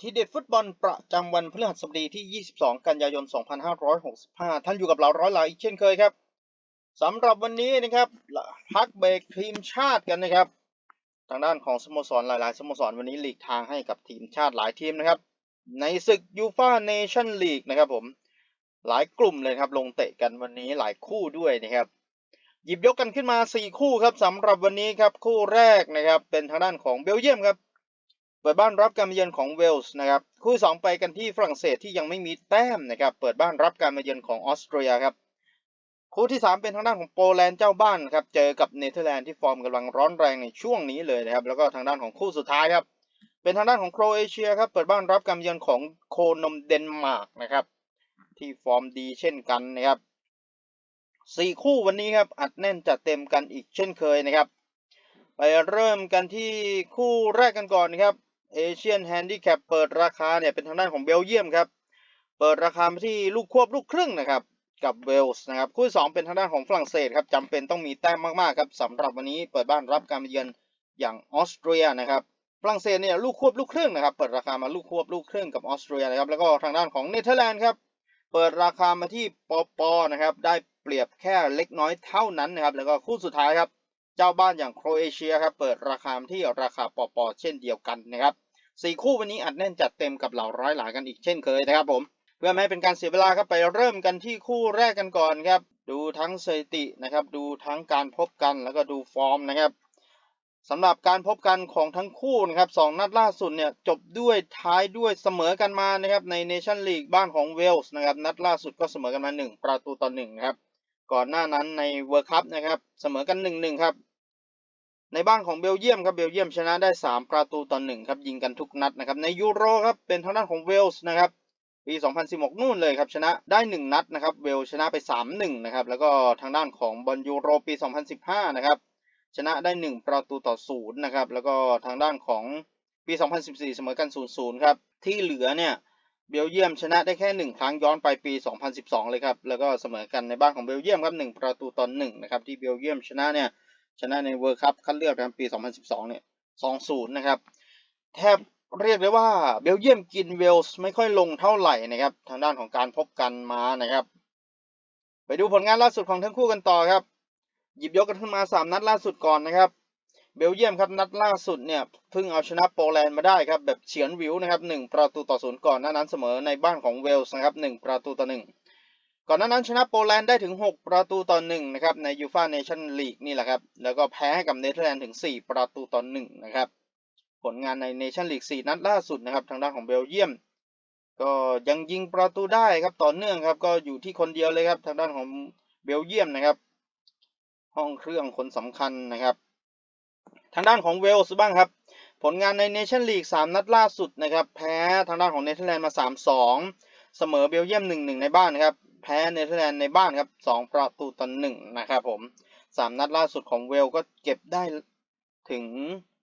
ทีเด็ดฟุตบอลประจำวันพฤหัสบดีที่ 22 กันยายน 2565 ท่านอยู่กับเราร้อยหลายอีกเช่นเคยครับสำหรับวันนี้นะครับพักเบรกทีมชาติกันนะครับ ทางด้านของสโมสรหลาย ๆ สโมสรวันนี้หลีกทางให้กับทีมชาติหลายทีมนะครับ ในศึกยูฟาเนชั่นลีกนะครับผมหลายกลุ่มเลยครับลงเตะกันวันนี้หลายคู่ด้วยนะครับหยิบยกกันขึ้นมา 4 คู่ครับสำหรับวันนี้ครับคู่แรกนะครับเป็นทางด้านของเบลเยียมครับ ปิดบ้านรับการมาเยือนของเวลส์นะครับคู่สองไปกันที่ฝรั่งเศสที่ยังไม่มีแต้มนะครับเปิดบ้านรับการมาเยือนของออสเตรียครับคู่ที่ 3 เป็นทางด้านของโปแลนด์เจ้าบ้านครับเจอกับเนเธอร์แลนด์ที่ฟอร์มกำลังร้อนแรงในช่วงนี้เลยนะครับแล้วก็ทางด้านของคู่สุดท้ายครับเป็นทางด้านของโครเอเชียครับเปิดบ้านรับการมาเยือนของโคนมเดนมาร์กนะครับที่ฟอร์มดีเช่นกันนะครับสี่คู่วันนี้ครับอัดแน่นจัดเต็มกันอีกเช่นเคยนะครับไปเริ่มกันที่คู่แรกกันก่อนนะครับ เอเชียนแฮนดิแคปเปิดราคาเนี่ยเป็นทางด้านของเบลเยียมครับเปิดราคามาที่ลูกควบลูกครึ่งนะครับกับเวลส์นะครับคู่ที่สองเป็นทางด้านของฝรั่งเศสครับจำเป็นต้องมีแต้มมากๆครับสำหรับวันนี้เปิดบ้านรับการเยือนอย่างออสเตรียนะครับฝรั่งเศสเนี่ยลูกควบลูกครึ่งนะครับเปิดราคามาลูกควบลูกครึ่งกับออสเตรียนะครับแล้วก็ทางด้านของเนเธอร์แลนด์ครับเปิดราคามาที่ปอปอนะครับได้เปรียบแค่เล็กน้อยเท่านั้นนะครับแล้วก็คู่สุดท้ายครับเจ้าบ้านอย่างโครเอเชียครับเปิดราคามาที่ราคาปอปอเช่นเดียวกันนะครับ สี่คู่วันนี้อัดแน่นจัดเต็มกับเหล่าร้อยหลายกันอีกเช่นเคยนะครับผมเพื่อไม่ให้เป็นการเสียเวลาครับไปเริ่มกันที่คู่แรกกันก่อนครับ ดูทั้งสถิตินะครับ ดูทั้งการพบกันแล้วก็ดูฟอร์มนะครับสำหรับการพบกันของทั้งคู่นะครับสองนัดล่าสุดเนี่ยจบด้วยท้ายด้วยเสมอกันมานะครับในเนชั่นลีกบ้านของเวลส์นะครับนัดล่าสุดก็เสมอกันมา 1 ประตูต่อ1ครับก่อนหน้านั้นในเวิร์คัพนะครับเสมอกัน 1-1 ครับ ในบ้านของเบลเยียมครับเบลเยียมชนะได้ 3 ประตูต่อ1ครับยิงกันทุกนัดนะครับในยูโรครับเป็นทางด้านของเวลส์นะครับปี 2016 นู่นเลยครับชนะได้ 1 นัดนะครับเวลชนะไป 3-1 นะครับแล้วก็ทางด้านของบอลยูโรปี 2015 นะครับชนะได้ 1 ประตูต่อ0นะครับแล้วก็ทางด้านของปี 2014 เสมอกัน 0-0 ครับที่เหลือเนี่ยเบลเยียมชนะได้แค่ 1 ครั้งย้อนไปปี 2012 เลยครับแล้วก็เสมอกันในบ้านของเบลเยียมครับ1ประตูต่อ1นะครับที่เบลเยียมชนะเนี่ย ชนะในเวิร์คัพคัดเลือกนะครับปี 2012 เนี่ย 2-0 นะครับ แทบเรียกได้ว่าเบลเยียมกินเวลส์ไม่ค่อยลงเท่าไหร่นะครับ ทางด้านของการพบกันมานะครับ ไปดูผลงานล่าสุดของทั้งคู่กันต่อครับ หยิบยกกันขึ้นมา 3 นัดล่าสุดก่อนนะครับ เบลเยียมครับนัดล่าสุดเนี่ยเพิ่งเอาชนะโปแลนด์มาได้ครับแบบเฉือนวิวนะครับ1ประตูต่อศูนย์ก่อนหน้านั้นเสมอในบ้านของเวลส์นะครับ1ประตูต่อ1 ก่อนหน้านั้นชนะโปแลนด์ได้ถึง 6 ประตูต่อ1นะครับในยูฟาเนชั่นลีกนี่แหละครับ แล้วก็แพ้ให้กับเนเธอร์แลนด์ถึง 4 ประตูต่อ1นะครับผลงานในเนชั่นลีก4นัดล่าสุดนะครับทางด้านของเบลเยียม ก็ยังยิงประตูได้ครับต่อเนื่องครับก็อยู่ที่คนเดียวเลยครับทางด้านของเบลเยียมนะครับ ห้องเครื่องคนสำคัญนะครับ ทางด้านของเวลส์บ้างครับ ผลงานในเนชั่นลีก3นัดล่าสุดนะครับ แพ้ทางด้านของเนเธอร์แลนด์มา 3-2 เสมอเบลเยียม 1-1 ในบ้านนะครับ แพ้เนเธอร์แลนด์ในบ้านครับ2ประตูต่อ1นะครับผม3นัดล่าสุดของเวลก็เก็บได้ถึง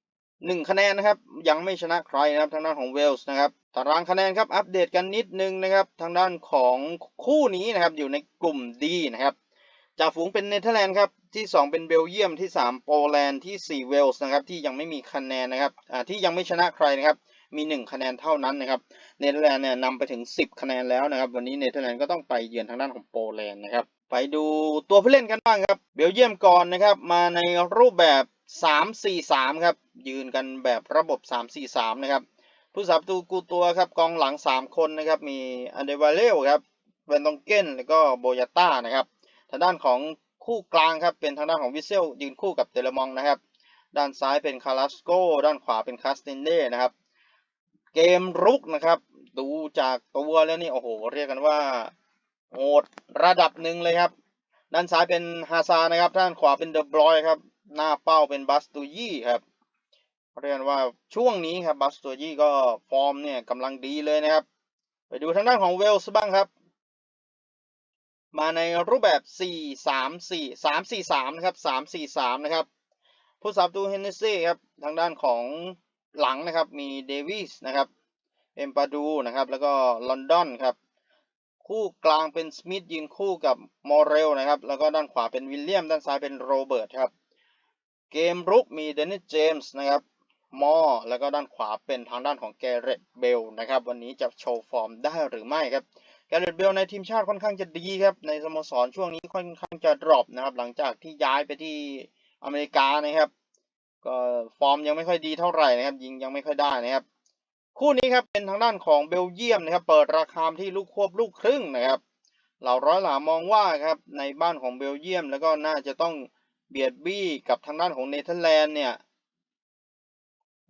1คะแนนนะครับ ยังไม่ชนะใครนะครับทางด้านของเวลส์นะครับตารางคะแนนครับอัปเดตกันนิดนึงนะครับ ทางด้านของคู่นี้นะครับอยู่ในกลุ่มดีนะครับจ่าฝูงเป็นเนเธอร์แลนด์ครับที่ 2 เป็นเบลเยียมที่ 3 โปแลนด์ที่ 4 เวลส์นะครับที่ยังไม่มีคะแนนนะครับที่ยังไม่ชนะใครนะครับ มี 1 คะแนนเท่านั้นนะครับเนเธอร์แลนด์เนี่ยนำไปถึง 10 คะแนนแล้วนะครับ วันนี้เนเธอร์แลนด์ก็ต้องไปเยือนทางด้านของโปแลนด์นะครับไปดูตัวผู้เล่นกันบ้างครับเบลเยียมก่อนนะครับมาในรูปแบบ 3-4-3 ครับ ยืนกันแบบระบบ 3-4-3 นะครับผู้สับตูกูตัวครับกองหลัง 3 คนนะครับมีอันเดวาเลลครับเวนตองเกนแล้วก็โบยาต้านะครับทางด้านของคู่กลางครับเป็นทางด้านของวิเซลยืนคู่กับเตเลมองนะครับ ด้านซ้ายเป็นคาราสโกด้านขวาเป็นคาสตินเน่นะครับ เกมรุกนะครับ ดูจากตัวแล้วนี่โอ้โห เรียกกันว่าโหดระดับหนึ่งเลยครับ ด้านซ้ายเป็นฮาซานะครับ ด้านขวาเป็นเดอบรอยครับ หน้าเป้าเป็นบัสตูยี่ครับ เรียกว่าช่วงนี้ครับบัสตูยี่ก็ฟอร์มเนี่ยกำลังดีเลยนะครับ ไปดูทางด้านของเวลส์บ้างครับ มาในรูปแบบ 4 3 4 3 4 3นะครับ3 4 3นะครับผู้สับตูเฮนเนสซี่ครับ ทางด้านของ หลังนะครับมีเดวิสนะครับเอ็มปาดูนะครับแล้วก็ลอนดอนครับคู่กลางเป็นสมิธยิงคู่กับมอร์เรลนะครับแล้วก็ด้านขวาเป็นวิลเลียม ด้านซ้ายเป็นโรเบิร์ตครับเกมรุกมีเดนิสเจมส์นะครับมอแล้วก็ด้านขวาเป็นทางด้านของแกเรตเบลนะครับวันนี้จะโชว์ฟอร์มได้หรือไม่ครับแกเรตเบลในทีมชาติค่อนข้างจะดีครับในสโมสรช่วงนี้ค่อนข้างจะดรอปนะครับหลังจากที่ย้ายไปที่อเมริกานะครับ ก็ฟอร์มยังไม่ค่อยดีเท่าไหร่นะครับ ยิงยังไม่ค่อยได้นะครับ คู่นี้ครับเป็นทางด้านของเบลเยียมนะครับ เปิดราคาที่ลูกควบลูกครึ่งนะครับ เหล่าร้อยหลามองว่าครับในบ้านของเบลเยียม แล้วก็น่าจะต้องเบียดบี้กับทางด้านของเนเธอร์แลนด์เนี่ย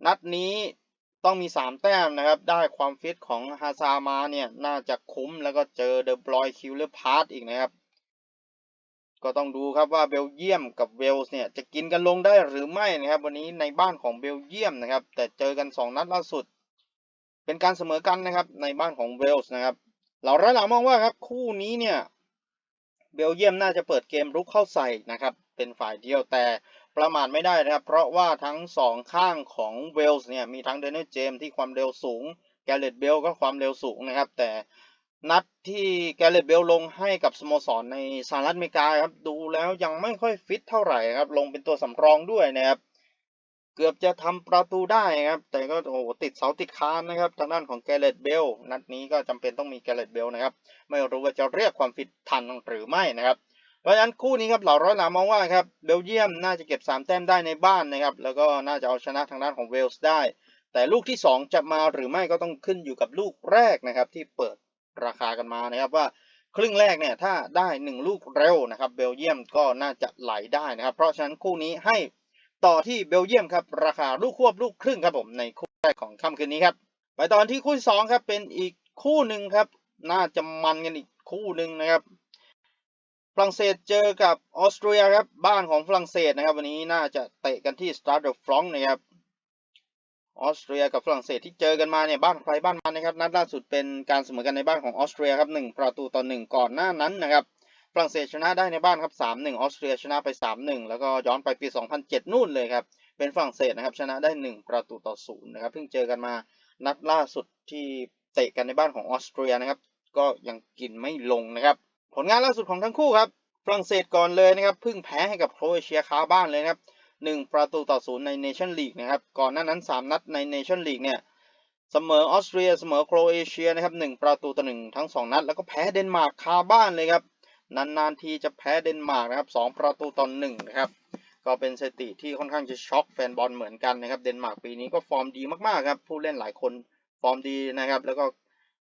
นัดนี้ต้องมีสามแต้มนะครับ ได้ความฟิตของฮาซามาเนี่ย น่าจะคุ้มแล้วก็เจอเดอะบลอยคิวเลอร์พาร์ตอีกนะครับ ก็ต้องดูครับว่าเบลเยียมกับเวลส์เนี่ยจะกินกันลงได้หรือไม่นะครับ วันนี้ในบ้านของเบลเยียมนะครับ แต่เจอกันสองนัดล่าสุด เป็นการเสมอกันนะครับในบ้านของเวลส์นะครับเราร้อยหลามองว่าครับคู่นี้เนี่ยเบลเยียมน่าจะเปิดเกมรุกเข้าใส่นะครับ เป็นฝ่ายเดียวแต่ประมาทไม่ได้นะครับ เพราะว่าทั้งสองข้างของเวลส์เนี่ยมีทั้งเดนนิสเจมที่ความเร็วสูงแกเรตเบลก็ความเร็วสูงนะครับ แต่ นัดที่แกเรตเบลลงให้กับสโมสรในสหรัฐอเมริกาครับ ดูแล้วยังไม่ค่อยฟิตเท่าไหร่ครับ ลงเป็นตัวสำรองด้วยนะครับ เกือบจะทำประตูได้ครับ แต่ก็โอ้โหติดเสาติดคานนะครับ ทางด้านของแกเรตเบล นัดนี้ก็จำเป็นต้องมีแกเรตเบลนะครับ ไม่รู้ว่าจะเรียกความฟิตทันหรือไม่นะครับเพราะฉะนั้นคู่นี้ครับเหล่าร้อยหลามมองว่าครับเบลเยียมน่าจะเก็บ 3 แต้มได้ในบ้านนะครับ แล้วก็น่าจะเอาชนะทางด้านของเวลส์ได้ แต่ลูกที่ 2 จะมาหรือไม่ก็ต้องขึ้นอยู่กับลูกแรกนะครับที่เปิด ราคากันมานะครับว่าครึ่งแรกเนี่ยถ้าได้ 1 ลูกเร็วนะครับเบลเยียมก็น่าจะไหลได้นะครับเพราะฉะนั้นคู่นี้ให้ต่อที่เบลเยียมครับราคาลูกควบลูกครึ่งครับผมในคู่แรกของค่ำคืนนี้ครับไปตอนที่คู่ที่สองครับเป็นอีกคู่หนึ่งครับน่าจะมันกันอีกคู่หนึ่งนะครับฝรั่งเศสเจอกับออสเตรียครับบ้านของฝรั่งเศสนะครับ วันนี้น่าจะเตะกันที่สตาร์เดอร์ฟรองนะครับ ออสเตรียกับฝรั่งเศสที่เจอกันมาเนี่ยบ้านใครบ้านมันนะครับนัดล่าสุดเป็นการเสมอกันในบ้านของออสเตรียครับหนึ่งประตูต่อหนึ่งก่อนหน้านั้นนะครับฝรั่งเศสชนะได้ในบ้านครับสามหนึ่งออสเตรียชนะไปสามหนึ่งแล้วก็ย้อนไปปีสองพันเจ็ดนู่นเลยครับเป็นฝรั่งเศสนะครับชนะได้หนึ่งประตูต่อศูนย์นะครับเพิ่งเจอกันมานัดล่าสุดที่เตะกันในบ้านของออสเตรียนะครับก็ยังกินไม่ลงนะครับผลงานล่าสุดของทั้งคู่ครับฝรั่งเศสก่อนเลยนะครับเพิ่งแพ้ให้กับโครเอเชียคาบ้านเลยนะครับ หนึ่งประตูต่อศูนย์ในเนชั่นลีกนะครับ ก่อนหน้านั้นสามนัดในเนชั่นลีกเนี่ยเสมอออสเตรียเสมอโครเอเชียนะครับหนึ่งประตูต่อหนึ่งทั้งสองนัด แล้วก็แพ้เดนมาร์กคาบ้านเลยครับ นานๆทีจะแพ้เดนมาร์กนะครับสองประตูต่อหนึ่งนะครับ ก็เป็นสถิติที่ค่อนข้างจะช็อกแฟนบอลเหมือนกันนะครับ เดนมาร์กปีนี้ก็ฟอร์มดีมากๆครับ ผู้เล่นหลายคนฟอร์มดีนะครับ แล้วก็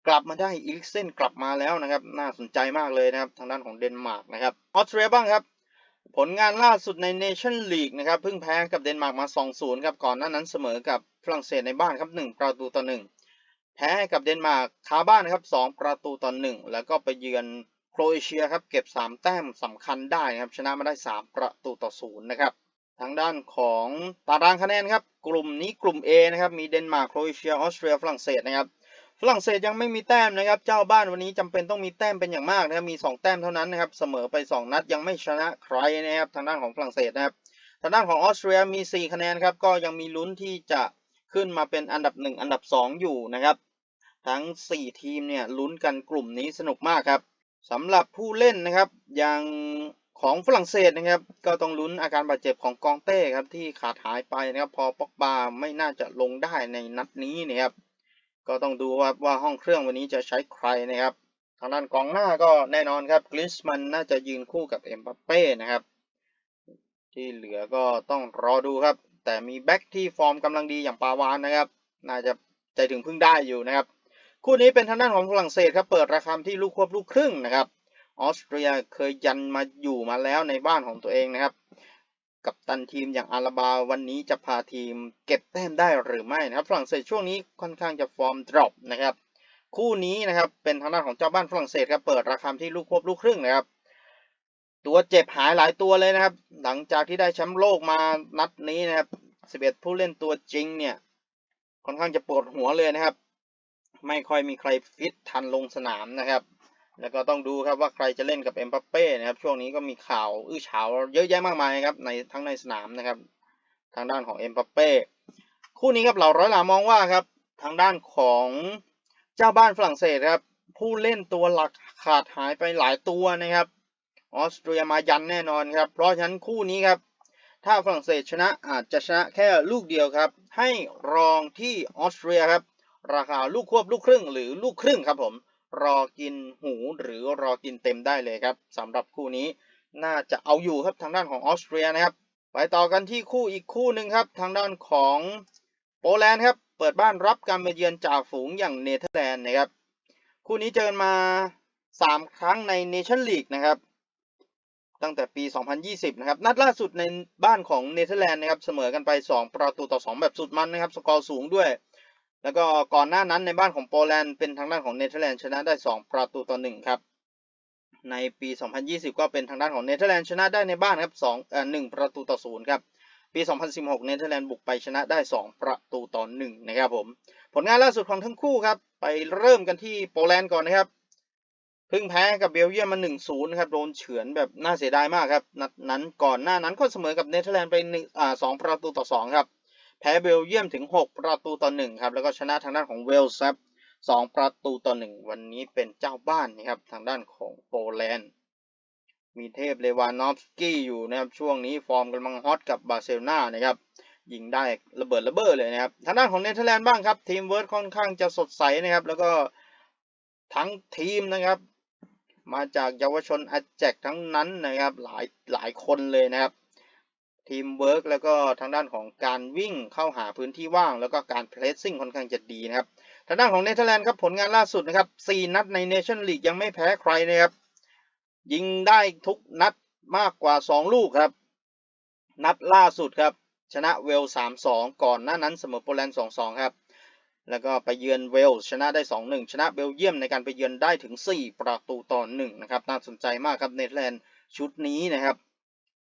กลับมาได้อีลิกเซนกลับมาแล้วนะครับ น่าสนใจมากเลยนะครับ ทางด้านของเดนมาร์กนะครับ ออสเตรียบ้างครับ ผลงานล่าสุดในเนชั่นลีกนะครับเพิ่งแพ้กับเดนมาร์กมา 2-0 ครับก่อนหน้านั้นเสมอกับฝรั่งเศสในบ้านครับ 1 ประตูต่อ 1 แพ้ให้กับเดนมาร์กคาบ้านนะครับ 2 ประตูต่อ 1 แล้วก็ไปเยือนโครเอเชียครับเก็บ 3 แต้มสำคัญได้นะครับชนะมาได้ 3 ประตูต่อ 0 นะครับทางด้านของตารางคะแนนครับกลุ่มนี้กลุ่ม A นะครับมีเดนมาร์กโครเอเชียออสเตรียฝรั่งเศสนะครับ ฝรั่งเศสยังไม่มีแต้มนะครับ เจ้าบ้านวันนี้จำเป็นต้องมีแต้มเป็นอย่างมากนะครับ มี 2 แต้มเท่านั้นนะครับ เสมอไป 2 นัดยังไม่ชนะใครนะครับ ทางด้านของฝรั่งเศสนะครับ ทางด้านของออสเตรียมี 4 คะแนนครับ ก็ยังมีลุ้นที่จะขึ้นมาเป็นอันดับ 1 อันดับ 2 อยู่นะครับ ทั้ง 4 ทีมเนี่ยลุ้นกันกลุ่มนี้สนุกมากครับสำหรับผู้เล่นนะครับ อย่างของฝรั่งเศสนะครับ ก็ต้องลุ้นอาการบาดเจ็บของกองเต้ครับที่ขาดหายไปนะครับ พอปอกบาไม่น่าจะลงได้ในนัดนี้นะครับ ก็ต้องดูว่าว่าห้องเครื่องวันนี้จะใช้ใครนะครับ ทางด้านกองหน้าก็แน่นอนครับกลิสมันน่าจะยืนคู่กับเอ็มบัปเป้นะครับ ที่เหลือก็ต้องรอดูครับ แต่มีแบ็กที่ฟอร์มกำลังดีอย่างปาวานนะครับ น่าจะใจถึงพึ่งได้อยู่นะครับ คู่นี้เป็นทางด้านของฝรั่งเศสครับเปิดราคาที่ลูกควบลูกครึ่งนะครับ ออสเตรียเคยยันมาอยู่มาแล้วในบ้านของตัวเองนะครับ กับตันทีมอย่างอาราบาวันนี้จะพาทีมเก็บแต้มได้หรือไม่นะครับ ฝรั่งเศสช่วงนี้ค่อนข้างจะฟอร์มดรอปนะครับคู่นี้นะครับเป็นทางด้านของเจ้าบ้านฝรั่งเศสครับเปิดราคาที่ลูกควบลูกครึ่งนะครับ ตัวเจ็บหายหลายตัวเลยนะครับ หลังจากที่ได้แชมป์โลกมานัดนี้นะครับ11 ผู้เล่นตัวจริงเนี่ยค่อนข้างจะปวดหัวเลยนะครับ ไม่ค่อยมีใครฟิตทันลงสนามนะครับ แล้วก็ต้องดูครับว่าใครจะเล่นกับเอ็มบัปเป้นะครับ ช่วงนี้ก็มีข่าวอื้อฉาวเยอะแยะมากมายครับในทั้งในสนามนะครับ ทางด้านของเอ็มบัปเป้คู่นี้ครับเราร้อยหลามองว่าครับ ทางด้านของเจ้าบ้านฝรั่งเศสครับผู้เล่นตัวหลักขาดหายไปหลายตัวนะครับ ออสเตรียมายันแน่นอนครับ เพราะฉะนั้นคู่นี้ครับ ถ้าฝรั่งเศสชนะอาจจะชนะแค่ลูกเดียวครับ ให้รองที่ออสเตรียครับ ราคาลูกควบลูกครึ่งหรือลูกครึ่งครับผม รอกินหูหรือรอกินเต็มได้เลยครับสำหรับคู่นี้น่าจะเอาอยู่ครับทางด้านของออสเตรียนะครับ ไปต่อกันที่คู่อีกคู่หนึ่งครับ ทางด้านของโปแลนด์ครับ เปิดบ้านรับการมาเยือนจากฝูงอย่างเนเธอร์แลนด์นะครับ คู่นี้เจอกันมา 3 ครั้งในเนชั่นลีกนะครับ ตั้งแต่ปี 2020 นะครับ นัดล่าสุดในบ้านของเนเธอร์แลนด์นะครับ เสมอกันไป 2 ประตูต่อ 2 แบบสุดมันนะครับ สกอร์สูงด้วย แล้วก็ก่อนหน้านั้นในบ้านของโปแลนด์เป็นทางด้านของเนเธอร์แลนด์ชนะได้ 2 ประตูต่อ1ครับ ในปี 2020 ก็เป็นทางด้านของเนเธอร์แลนด์ชนะได้ในบ้านครับ2เอ่อ1ประตูต่อ0ครับ ปี 2016 เนเธอร์แลนด์บุกไปชนะได้ 2 ประตูต่อ1นะครับผม ผลงานล่าสุดของทั้งคู่ครับ ไปเริ่มกันที่โปแลนด์ก่อนนะครับ เพิ่งแพ้กับเบลเยียมมา 1-0นะครับ โดนเฉือนแบบน่าเสียดายมากครับ นัดนั้นก่อนหน้านั้นก็เสมอกับเนเธอร์แลนด์ไป1อ่า2ประตูต่อ2ครับ แพ้เบลเยียมถึง 6 ประตูต่อ1ครับ แล้วก็ชนะทางด้านของเวลส์ครับ2ประตูต่อ1วันนี้เป็นเจ้าบ้านนะครับทางด้านของโปแลนด์ มีเทพเลวานอฟสกี้อยู่นะครับช่วงนี้ฟอร์มกำลังฮอตกับบาร์เซโลนานะครับยิงได้ระเบิดระเบ้อเลยนะครับทางด้านของเนเธอร์แลนด์บ้างครับ ทีมเวิร์ดค่อนข้างจะสดใสนะครับ แล้วก็ทั้งทีมนะครับ มาจากเยาวชนอาแจกทั้งนั้นนะครับหลายหลายคนเลยนะครับ ทีมเวิร์กแล้วก็ทางด้านของการวิ่งเข้าหาพื้นที่ว่าง แล้วก็การเพลสซิ่งค่อนข้างจะดีนะครับทางด้านของเนเธอร์แลนด์ครับผลงานล่าสุดนะครับ 4 นัดในเนชั่นลีกยังไม่แพ้ใครนะครับ ยิงได้ทุกนัดมากกว่า 2 ลูกครับ นัดล่าสุดครับ ชนะเวล 3-2 ก่อนหน้านั้นเสมอโปแลนด์ 2-2 ครับ แล้วก็ไปเยือนเวลส์ชนะได้ 2-1 ชนะเบลเยียมในการไปเยือนได้ถึง 4 ประตูต่อ 1 นะครับ น่าสนใจมากครับเนเธอร์แลนด์ชุดนี้นะครับ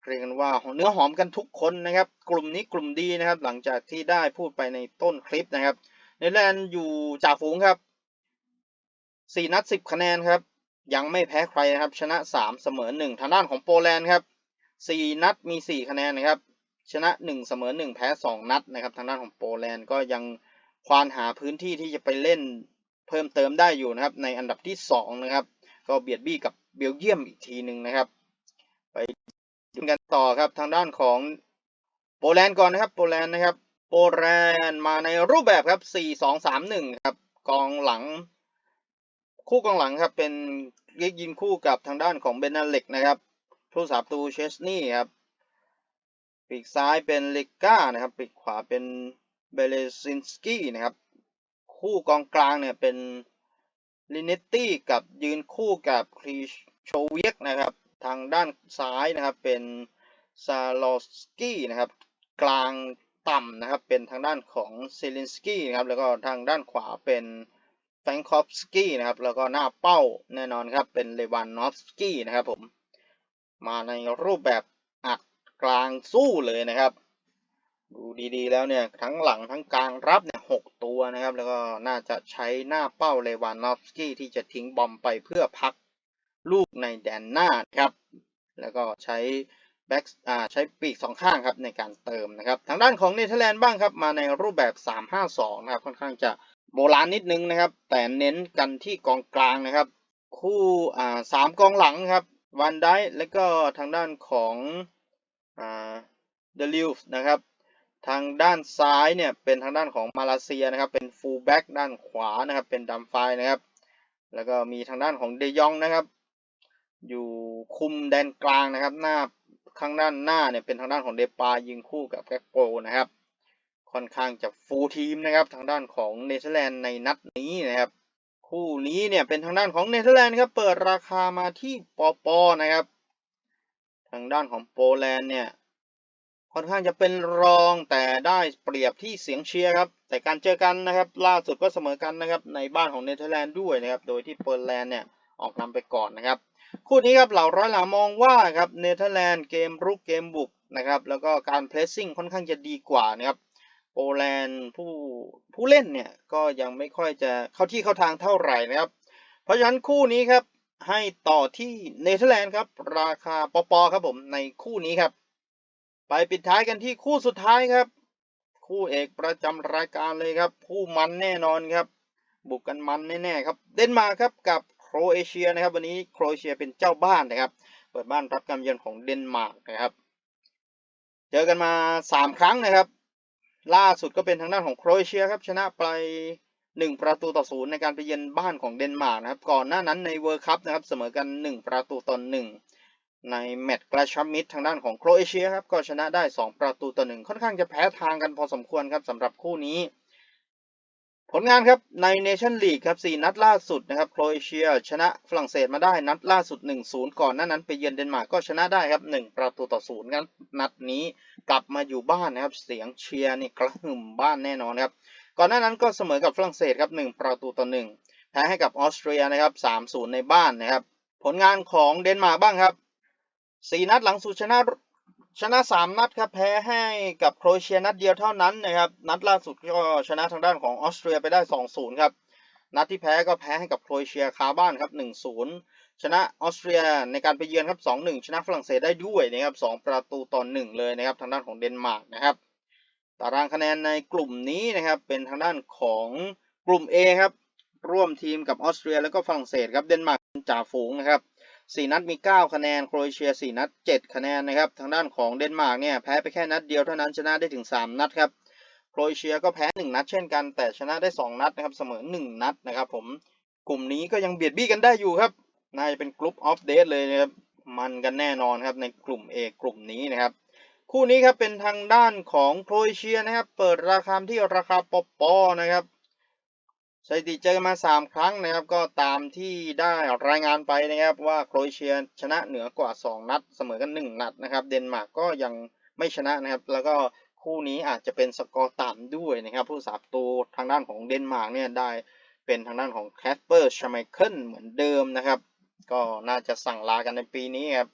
เรียกกันว่าเนื้อหอมกันทุกคนนะครับ กลุ่มนี้กลุ่มดีนะครับ หลังจากที่ได้พูดไปในต้นคลิปนะครับเนเธอร์แลนด์อยู่จ่าฝูงครับ4นัด10 คะแนนครับ ยังไม่แพ้ใครนะครับ ชนะ 3 เสมอ 1 ทางด้านของโปแลนด์ครับ 4 นัดมี 4 คะแนนนะครับ ชนะ 1 เสมอ 1 แพ้ 2 นัดนะครับ ทางด้านของโปแลนด์ก็ยังควานหาพื้นที่ที่จะไปเล่นเพิ่มเติมได้อยู่นะครับ ในอันดับที่ 2 นะครับ ก็เบียดบี้กับเบลเยียมอีกทีหนึ่งนะครับ ไป ดูกันต่อครับทางด้านของโปแลนด์ก่อนนะครับ โปแลนด์นะครับ โปแลนด์มาในรูปแบบครับ 4-2-3-1 ครับกองหลัง คู่กองหลังครับเป็นเรียกยิงคู่กับทางด้านของเบนนาเล็กนะครับผู้สาประตูเชสนี่ครับปีกซ้ายเป็นเลก้านะครับปีกขวาเป็นเบเลซินสกี้นะครับคู่กองกลางเนี่ยเป็นลินเนตตี้กับยืนคู่กับครีโชเวียกนะครับ ทางด้านซ้ายนะครับเป็นซาลอสกี้นะครับกลางต่ำนะครับเป็นทางด้านของเซลินสกี้นะครับแล้วก็ทางด้านขวาเป็นแฟงคอฟสกี้นะครับแล้วก็หน้าเป้าแน่นอนครับเป็นเลวานนอฟสกี้นะครับผมมาในรูปแบบอัดกลางสู้เลยนะครับ ดูดีๆแล้วเนี่ยทั้งหลังทั้งกลางรับเนี่ยหกตัวนะครับแล้วก็น่าจะใช้หน้าเป้าเลวานนอฟสกี้ที่จะทิ้งบอมไปเพื่อพัก ลูกในแดนหน้านะครับ แล้วก็ใช้แบ็กอ่าใช้ปีกสองข้างครับในการเติมนะครับ ทางด้านของเนเธอร์แลนด์บ้างครับ มาในรูปแบบ 3-5-2 นะครับ ค่อนข้างจะโบราณนิดนึงนะครับ แต่เน้นกันที่กองกลางนะครับ คู่อ่าสามกองหลังครับวันไดและก็ทางด้านของอ่าเดลิวส์นะครับ ทางด้านซ้ายเนี่ยเป็นทางด้านของมาเลเซียนะครับ เป็นฟูลแบ็กด้านขวานะครับ เป็นดัมไฟนะครับ แล้วก็มีทางด้านของเดยองนะครับ อยู่คุมแดนกลางนะครับ หน้าข้างด้านหน้าเนี่ยเป็นทางด้านของเดปายิงคู่กับแกกโกนะครับ ค่อนข้างจะฟูลทีมนะครับทางด้านของเนเธอร์แลนด์ในนัดนี้นะครับ คู่นี้เนี่ยเป็นทางด้านของเนเธอร์แลนด์ครับเปิดราคามาที่ปอปอนะครับ ทางด้านของโปแลนด์เนี่ยค่อนข้างจะเป็นรองแต่ได้เปรียบที่เสียงเชียร์ครับ แต่การเจอกันนะครับ ล่าสุดก็เสมอกันนะครับในบ้านของเนเธอร์แลนด์ด้วยนะครับ โดยที่โปแลนด์เนี่ยออกนำไปก่อนนะครับ คู่นี้ครับเหล่าร้อยหลามองว่าครับเนเธอร์แลนด์เกมรุกเกมบุกนะครับแล้วก็การเพรสซิ่งค่อนข้างจะดีกว่านะครับโปแลนด์ผู้ผู้เล่นเนี่ยก็ยังไม่ค่อยจะเข้าที่เข้าทางเท่าไหร่นะครับ เพราะฉะนั้นคู่นี้ครับให้ต่อที่เนเธอร์แลนด์ครับราคาปอปอครับผมในคู่นี้ครับ ไปปิดท้ายกันที่คู่สุดท้ายครับ คู่เอกประจำรายการเลยครับ คู่มันแน่นอนครับ บุกกันมันแน่ๆครับ เดนมาร์กครับกับ รเอเชียนะครับ วันนี้โครเอเชียเป็นเจ้าบ้านนะครับ เปิดบ้านรับการเยือนของเดนมาร์กนะครับ เจอกันมาสามครั้งนะครับ ล่าสุดก็เป็นทางด้านของโครเอเชียครับชนะไป 1 ประตูต่อศูนย์ในการไปเยือนบ้านของเดนมาร์กนะครับ ก่อนหน้านั้นในเวิร์คัพนะครับเสมอกัน 1 ประตูต่อ1ในแมตช์กระชับมิตรทางด้านของโครเอเชียครับก็ชนะได้ 2 ประตูต่อ1ค่อนข้างจะแพ้ทางกันพอสมควรครับสำหรับคู่นี้ ผลงานครับในเนชั่นลีกครับ4นัดล่าสุดนะครับโครเอเชีย ชนะฝรั่งเศสมาได้นัดล่าสุด 1-0 ก่อนหน้านั้นไปเยือนเดนมาร์กก็ชนะได้ครับ 1 ประตูต่อ0ครับนัดนี้กลับมาอยู่บ้านนะครับเสียงเชียร์นี่กระหึ่มบ้านแน่นอนครับก่อนหน้านั้นก็เสมอกับฝรั่งเศสครับ 1 ประตูต่อ1แพ้ให้กับออสเตรียนะครับ 3-0 ในบ้านนะครับ ผลงานของเดนมาร์กบ้างครับ 4 นัดหลังสุดชนะ ชนะ 3 นัดครับแพ้ให้กับโครเอเชียนัดเดียวเท่านั้นนะครับนัดล่าสุดก็ชนะทางด้านของออสเตรียไปได้ 2-0 ครับนัดที่แพ้ก็แพ้ให้กับโครเอเชียคาบ้านครับ 1-0 ชนะออสเตรียในการไปเยือนครับ 2-1 ชนะฝรั่งเศสได้ด้วยนะครับ 2 ประตูต่อ 1 เลยนะครับทางด้านของเดนมาร์กนะครับตารางคะแนนในกลุ่มนี้นะครับเป็นทางด้านของกลุ่ม A ครับร่วมทีมกับออสเตรียแล้วก็ฝรั่งเศสครับเดนมาร์กจ่าฝูงนะครับ 4 นัดมี 9 คะแนน โครเอเชีย 4 นัด 7 คะแนนนะครับ ทางด้านของเดนมาร์กเนี่ยแพ้ไปแค่นัดเดียวเท่านั้นชนะได้ถึง 3 นัดครับ โครเอเชียก็แพ้ 1 นัดเช่นกัน แต่ชนะได้ 2 นัดนะครับ เสมอ 1 นัดนะครับผม กลุ่มนี้ก็ยังเบียดบี้กันได้อยู่ครับ น่าจะเป็นกลุ่มออฟเดตเลยนะครับ มันกันแน่นอนครับในกลุ่ม A กลุ่มนี้นะครับ คู่นี้ครับเป็นทางด้านของโครเอเชียนะครับ เปิดราคาที่ราคาปอปอนะครับ สถิติเจอกันมา 3 ครั้งนะครับ ก็ตามที่ได้รายงานไปนะครับว่าโครเอเชียชนะเหนือกว่า 2 นัด เสมอกัน 1 นัดนะครับ เดนมาร์กก็ยังไม่ชนะนะครับ แล้วก็คู่นี้อาจจะเป็นสกอร์ต่ำด้วยนะครับ ผู้สาประตูทางด้านของเดนมาร์กเนี่ยได้เป็นทางด้านของแคสเปอร์ชไมเคิลเหมือนเดิมนะครับ ก็น่าจะสั่งลากันในปีนี้ครับ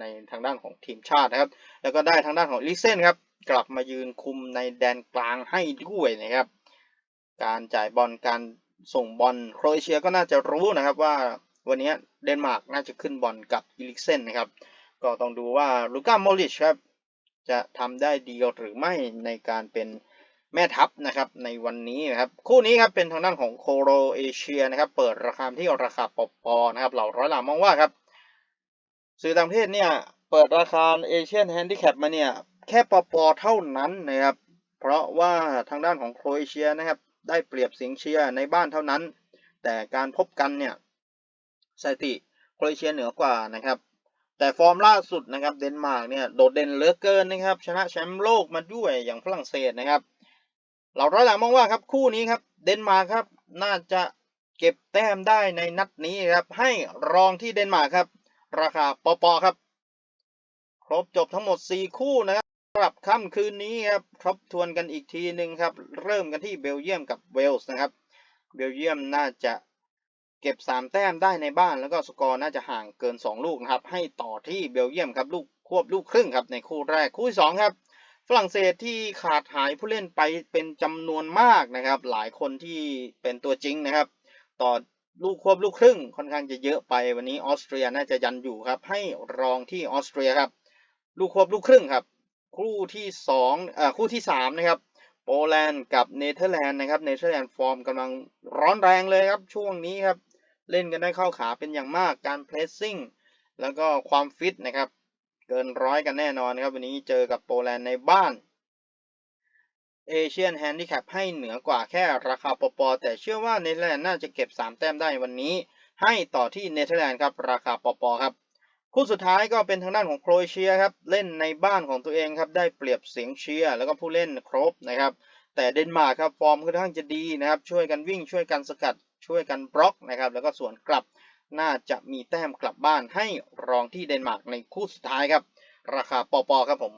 ในทางด้านของทีมชาตินะครับ แล้วก็ได้ทางด้านของลิเซนครับกลับมายืนคุมในแดนกลางให้ด้วยนะครับ การจ่ายบอลการส่งบอลโครเอเชียก็น่าจะรู้นะครับว่าวันนี้เดนมาร์กน่าจะขึ้นบอลกับอิลิกเซนนะครับ ก็ต้องดูว่าลูก้าโมลิชครับจะทำได้ดีหรือไม่ในการเป็นแม่ทัพนะครับในวันนี้นะครับ คู่นี้ครับเป็นทางด้านของโคโรเอเชียนะครับ เปิดราคาที่ราคาปอปอนะครับ เหล่าร้อยหลามองว่าครับ สื่อต่างประเทศเนี่ย เปิดราคาเอเชียนแฮนดิแคปมาเนี่ย แค่ปอปอเท่านั้นนะครับ เพราะว่าทางด้านของโครเอเชียนะครับ ได้เปรียบเสียงเชียร์ในบ้านเท่านั้น แต่การพบกันเนี่ยสถิติโครเอเชียเหนือกว่านะครับ แต่ฟอร์มล่าสุดนะครับเดนมาร์กเนี่ยโดดเด่นเหลือเกินนะครับ ชนะแชมป์โลกมาด้วยอย่างฝรั่งเศสนะครับ เราร้อยหลังมองว่าครับคู่นี้ครับเดนมาร์กครับน่าจะเก็บแต้มได้ในนัดนี้ครับให้รองที่เดนมาร์กครับ ราคาปอปอครับ ครบจบทั้งหมด 4 คู่นะครับ หรับค่ำคืนนี้ครับทบทวนกันอีกทีหนึ่งครับ เริ่มกันที่เบลเยียมกับเวลส์นะครับ เบลเยียมน่าจะเก็บ 3 แต้มได้ในบ้าน แล้วก็สกอร์น่าจะห่างเกิน 2 ลูกนะครับ ให้ต่อที่เบลเยียมครับลูกควบลูกครึ่งครับในคู่แรกคู่ที่สองครับ ฝรั่งเศสที่ขาดหายผู้เล่นไปเป็นจำนวนมากนะครับ หลายคนที่เป็นตัวจริงนะครับ ต่อลูกควบลูกครึ่งค่อนข้างจะเยอะไปวันนี้ออสเตรียน่าจะยันอยู่ครับ ให้รองที่ออสเตรียครับ ลูกควบลูกครึ่งครับ คู่ที่สองเอ่อคู่ที่สามนะครับโปแลนด์กับเนเธอร์แลนด์นะครับเนเธอร์แลนด์ฟอร์มกำลังร้อนแรงเลยครับช่วงนี้ครับเล่นกันได้เข้าขาเป็นอย่างมากการเพรสซิ่งแล้วก็ความฟิตนะครับเกินร้อยกันแน่นอนนะครับวันนี้เจอกับโปแลนด์ในบ้านเอเชียนแฮนดิแคปให้เหนือกว่าแค่ราคาปปแต่เชื่อว่าเนเธอร์แลนด์น่าจะเก็บ 3 แต้มได้วันนี้ ให้ต่อที่เนเธอร์แลนด์ครับราคาปปครับ คู่สุดท้ายก็เป็นทางด้านของโครเอเชียครับเล่นในบ้านของตัวเองครับได้เปรียบเสียงเชียร์แล้วก็ผู้เล่นครบนะครับ แต่เดนมาร์กครับฟอร์มค่อนข้างจะดีนะครับ ช่วยกันวิ่งช่วยกันสกัดช่วยกันบล็อกนะครับ แล้วก็สวนกลับน่าจะมีแต้มกลับบ้านให้รองที่เดนมาร์กในคู่สุดท้ายครับ ราคาปอปอครับผม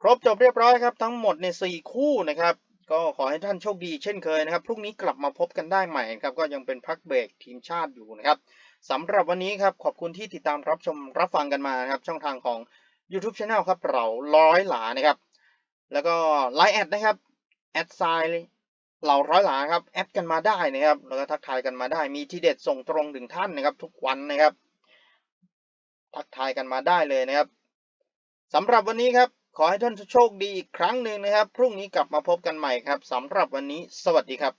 ครบจบเรียบร้อยครับ ทั้งหมดใน 4 คู่นะครับ ก็ขอให้ท่านโชคดีเช่นเคยนะครับ พรุ่งนี้กลับมาพบกันได้ใหม่ครับ ก็ยังเป็นพักเบรกทีมชาติอยู่นะครับ สำหรับวันนี้ครับขอบคุณที่ติดตามรับชมรับฟังกันมานะครับช่องทางของ YouTube Channel ครับเราร้อยหลานะครับ แล้วก็ไลน์แอดนะครับแอดไซน์เราร้อยหลาครับแอดกันมาได้นะครับแล้วก็ทักทายกันมาได้มีทีเด็ดส่งตรงถึงท่านนะครับ ทุกวันนะครับ ทักทายกันมาได้เลยนะครับสำหรับวันนี้ครับขอให้ท่านโชคดีอีกครั้งหนึ่งนะครับ พรุ่งนี้กลับมาพบกันใหม่ครับสำหรับวันนี้ สวัสดีครับ